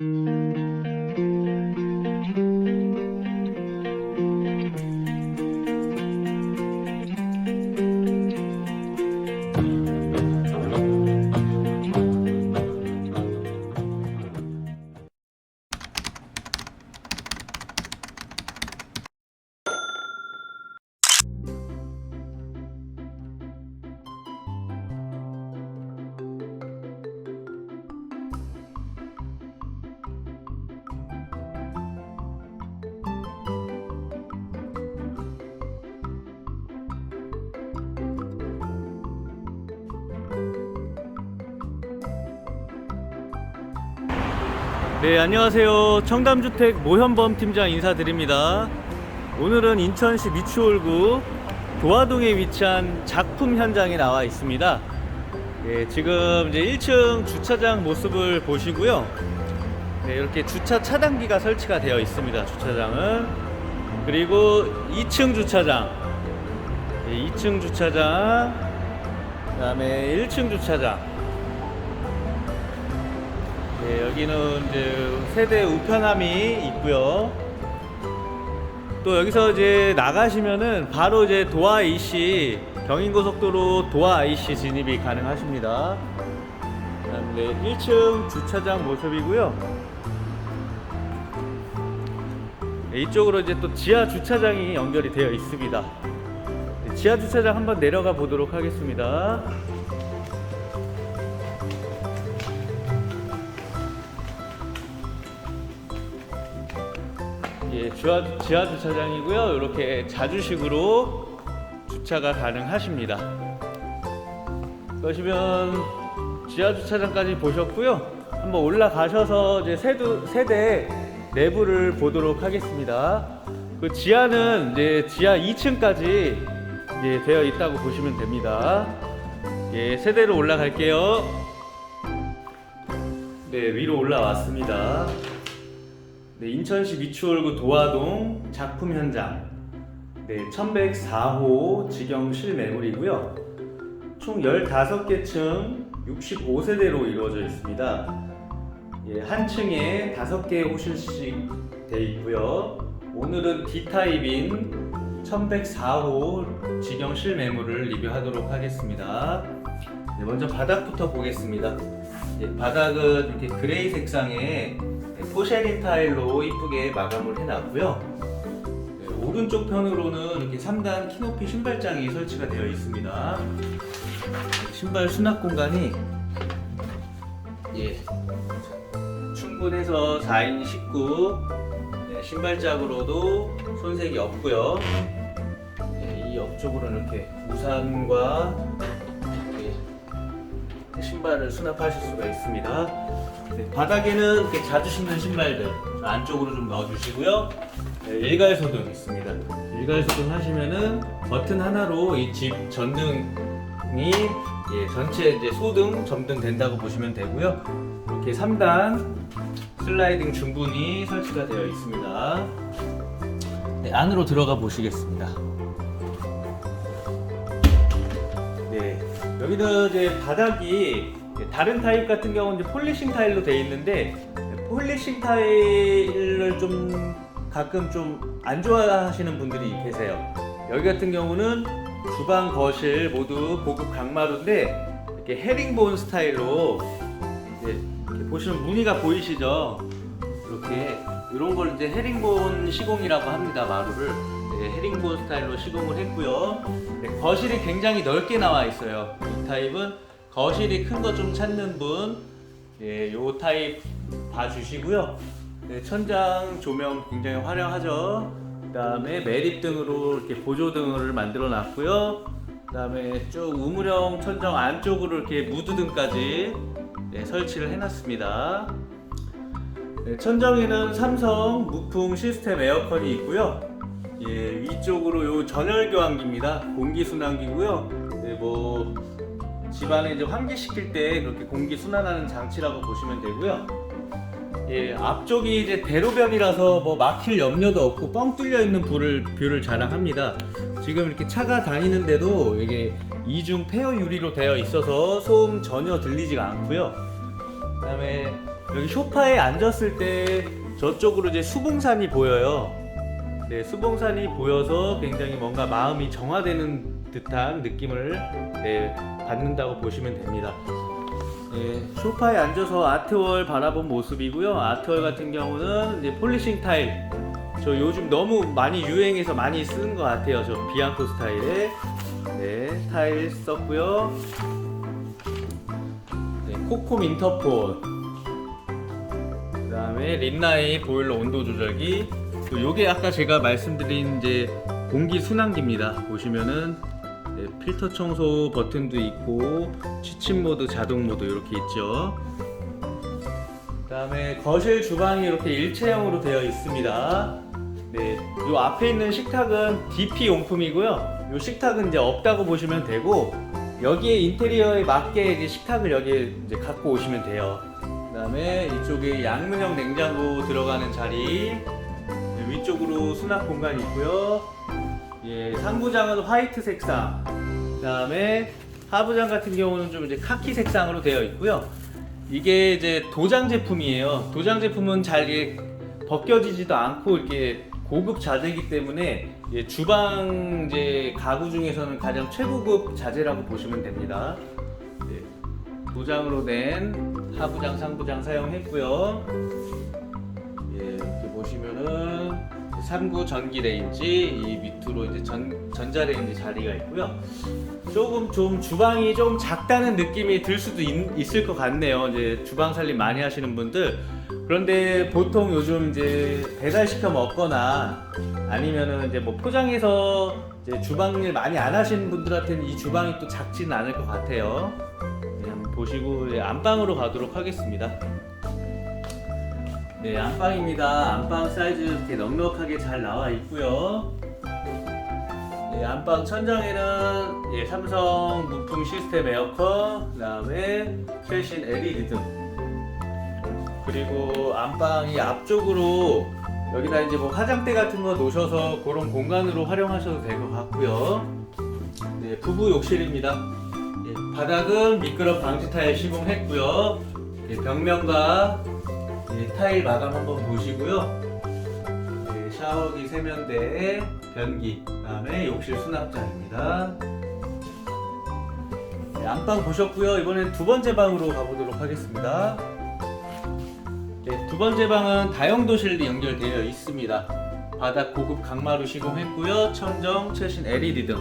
Música 네, 안녕하세요. 청담주택 모현범 팀장 인사드립니다. 오늘은 인천시 미추홀구 도화동에 위치한 작품 현장에 나와 있습니다. 네, 지금 이제 1층 주차장 모습을 보시고요. 네, 이렇게 주차 차단기가 설치가 되어 있습니다. 주차장은. 그리고 2층 주차장. 네, 2층 주차장. 그 다음에 1층 주차장. 네, 여기는 이제 세대 우편함이 있고요. 또 여기서 이제 나가시면은 바로 이제 도하 IC 경인고속도로 도하 IC 진입이 가능하십니다. 그다음에 1층 주차장 모습이고요. 네, 이쪽으로 이제 또 지하 주차장이 연결이 되어 있습니다. 네, 지하 주차장 한번 내려가 보도록 하겠습니다. 예, 지하, 지하 주차장이고요. 이렇게 자주식으로 주차가 가능하십니다. 그러시면 지하 주차장까지 보셨고요. 한번 올라가셔서 이제 세두, 세대 내부를 보도록 하겠습니다. 그 지하는 이제 지하 2층까지 이제 되어 있다고 보시면 됩니다. 예, 세대로 올라갈게요. 네, 위로 올라왔습니다. 네, 인천시 미추홀구 도화동 작품 현장. 네, 1104호 직영 실매물이고요. 총 15개 층 65세대로 이루어져 있습니다. 예, 한 층에 5개의 호실씩 되어 있고요. 오늘은 D타입인 1104호 직영 실매물을 리뷰하도록 하겠습니다. 네, 먼저 바닥부터 보겠습니다. 예, 바닥은 이렇게 그레이 색상의 포쉐린 타일로 이쁘게 마감을 해놨고요. 네, 오른쪽 편으로는 이렇게 3단 키높이 신발장이 설치가 되어 있습니다. 신발 수납 공간이 예, 충분해서 4인 식구 네, 신발장으로도 손색이 없고요. 네, 이 옆쪽으로는 이렇게 우산과 예, 신발을 수납하실 수가 있습니다. 네, 바닥에는 이렇게 자주 신는 신발들 안쪽으로 좀 넣어주시고요. 네, 일괄 소등 있습니다. 일괄 소등 하시면은 버튼 하나로 이 집 전등이 예, 전체 이제 소등, 점등 된다고 보시면 되고요. 이렇게 3단 슬라이딩 중분이 설치가 되어 있습니다. 네, 안으로 들어가 보시겠습니다. 네, 여기는 이제 바닥이 다른 타입 같은 경우는 이제 폴리싱 타일로 되어 있는데 폴리싱 타일을 좀 가끔 좀 안 좋아하시는 분들이 계세요. 여기 같은 경우는 주방, 거실 모두 고급 강마루인데 이렇게 헤링본 스타일로 이제 보시면 무늬가 보이시죠? 이렇게 이런 걸 이제 헤링본 시공이라고 합니다 마루를 네, 헤링본 스타일로 시공을 했고요. 네, 거실이 굉장히 넓게 나와 있어요. 이 타입은 거실이 큰 거 좀 찾는 분, 예, 요 타입 봐주시고요. 네, 천장 조명 굉장히 화려하죠. 그다음에 매립 등으로 이렇게 보조 등을 만들어 놨고요. 그다음에 쭉 우물형 천정 안쪽으로 이렇게 무드 등까지 네, 설치를 해놨습니다. 네, 천정에는 삼성 무풍 시스템 에어컨이 있고요. 예, 위쪽으로 요 전열 교환기입니다. 공기 순환기고요. 네, 뭐 집안에 이제 환기시킬 때 그렇게 공기 순환하는 장치라고 보시면 되고요. 예, 앞쪽이 이제 대로변이라서 뭐 막힐 염려도 없고 뻥 뚫려 있는 불을 뷰를 자랑합니다. 지금 이렇게 차가 다니는데도 이게 이중 폐어 유리로 되어 있어서 소음 전혀 들리지가 않고요. 그다음에 여기 소파에 앉았을 때 저쪽으로 이제 수봉산이 보여요. 네, 수봉산이 보여서 굉장히 뭔가 마음이 정화되는 듯한 느낌을 네, 받는다고 보시면 됩니다. 네, 소파에 앉아서 아트월 바라본 모습이고요. 아트월 같은 경우는 이제 폴리싱 타일. 저 요즘 너무 많이 유행해서 많이 쓰는 것 같아요. 저 비앙코 스타일의 네, 타일 썼고요. 네, 코콤 인터폴. 그다음에 린나이 보일러 온도 조절기. 또 요게 아까 제가 말씀드린 이제 공기 순환기입니다. 보시면은 네, 필터 청소 버튼도 있고 취침 모드, 자동 모드 이렇게 있죠. 그다음에 거실 주방이 이렇게 일체형으로 되어 있습니다. 네, 요 앞에 있는 식탁은 DP 용품이고요. 요 식탁은 이제 없다고 보시면 되고 여기에 인테리어에 맞게 이제 식탁을 여기에 이제 갖고 오시면 돼요. 그다음에 이쪽에 양문형 냉장고 들어가는 자리 네, 위쪽으로 수납 공간이 있고요. 예, 상부장은 화이트 색상. 그다음에 하부장 같은 경우는 좀 이제 카키 색상으로 되어 있고요. 이게 이제 도장 제품이에요. 도장 제품은 잘 이게 벗겨지지도 않고 이렇게 고급 자재이기 때문에 예, 주방 이제 가구 중에서는 가장 최고급 자재라고 보시면 됩니다. 예, 도장으로 된 하부장, 상부장 사용했고요. 예, 이렇게 보시면은 3구 전기 레인지 이 밑으로 이제 전 전자 레인지 자리가 있고요. 조금 좀 주방이 좀 작다는 느낌이 들 수도 있, 을것 같네요. 이제 주방 살림 많이 하시는 분들. 그런데 보통 요즘 이제 배달 시켜 먹거나 아니면은 이제 뭐 포장해서 이제 주방 일 많이 안 하시는 분들한테는 이 주방이 또 작지는 않을 것 같아요. 네, 보시고 안방으로 가도록 하겠습니다. 네, 안방입니다. 안방 사이즈 이렇게 넉넉하게 잘 나와 있고요. 네, 안방 천장에는 예, 삼성 무풍 시스템 에어컨, 그다음에 최신 LED 등. 그리고 안방이 앞쪽으로 여기다 이제 뭐 화장대 같은 거 놓으셔서 그런 공간으로 활용하셔도 될 것 같고요. 네, 부부 욕실입니다. 예, 바닥은 미끄럼 방지 타일 시공했고요. 예, 벽면과 예, 타일 마감 한번 보시고요. 예, 샤워기 세면대, 변기, 그다음에 욕실 수납장입니다. 네, 안방 보셨고요. 이번엔 두 번째 방으로 가보도록 하겠습니다. 네, 두 번째 방은 다용도실로 연결되어 있습니다. 바닥 고급 강마루 시공했고요. 천정, 최신 LED 등.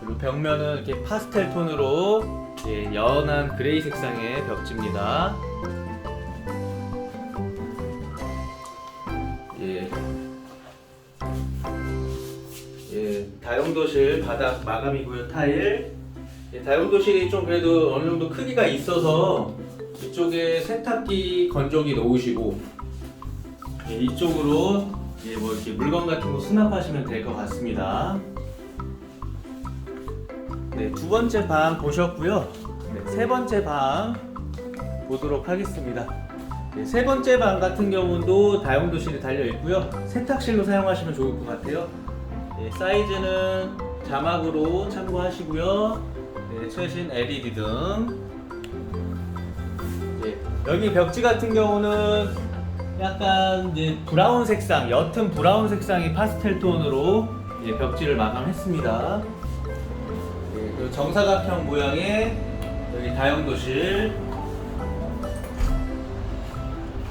그리고 벽면은 이렇게 파스텔 톤으로 예, 연한 그레이 색상의 벽지입니다. 다용도실 바닥 마감이고요. 타일. 예, 다용도실이 좀 그래도 어느 정도 크기가 있어서 이쪽에 세탁기 건조기 놓으시고 예, 이쪽으로 예, 뭐 이렇게 물건 같은 거 수납하시면 될 것 같습니다. 네, 두 번째 방 보셨고요. 네, 세 번째 방 보도록 하겠습니다. 네, 세 번째 방 같은 경우도 다용도실이 달려 있고요. 세탁실로 사용하시면 좋을 것 같아요. 네, 사이즈는 자막으로 참고하시고요. 네, 최신 LED 등. 네, 여기 벽지 같은 경우는 약간 이제 브라운 색상, 옅은 브라운 색상의 파스텔 톤으로 예, 벽지를 마감했습니다. 예, 그리고 정사각형 모양의 여기 다용도실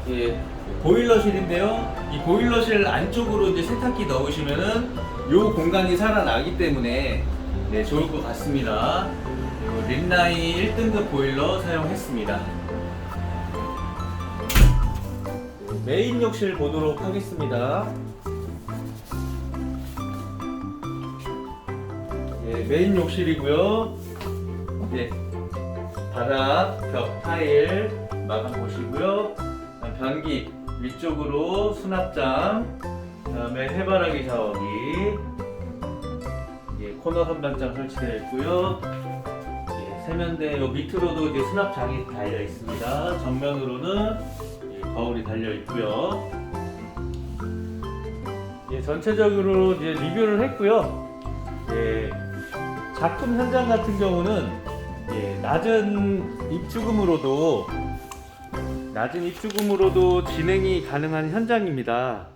예, 보일러실인데요. 이 보일러실 안쪽으로 이제 세탁기 넣으시면은 요 공간이 살아나기 때문에 네, 좋을 것 같습니다. 린나이 1등급 보일러 사용했습니다. 네, 메인 욕실 보도록 하겠습니다. 예, 메인 욕실이고요. 예, 바닥, 벽, 타일 마감 보시고요. 변기 위쪽으로 수납장, 그다음에 해바라기 샤워기, 예, 코너 선반장 설치되어 있고요. 예, 세면대 요 밑으로도 이제 수납장이 달려 있습니다. 정면으로는 예, 거울이 달려 있고요. 예, 전체적으로 이제 리뷰를 했고요. 예, 작품 현장 같은 경우는 예, 낮은 입주금으로도 낮은 입주금으로도 진행이 가능한 현장입니다.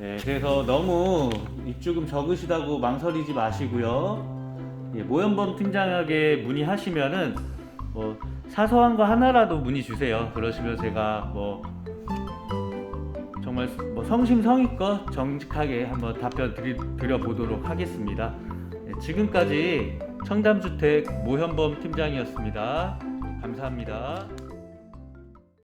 예, 그래서 너무 입주금 적으시다고 망설이지 마시고요. 예, 모현범 팀장에게 문의하시면은 뭐 사소한 거 하나라도 문의 주세요. 그러시면 제가 뭐 정말 뭐 성심성의껏 정직하게 한번 답변 드리, 드려보도록 하겠습니다. 예, 지금까지 청담주택 모현범 팀장이었습니다. 감사합니다.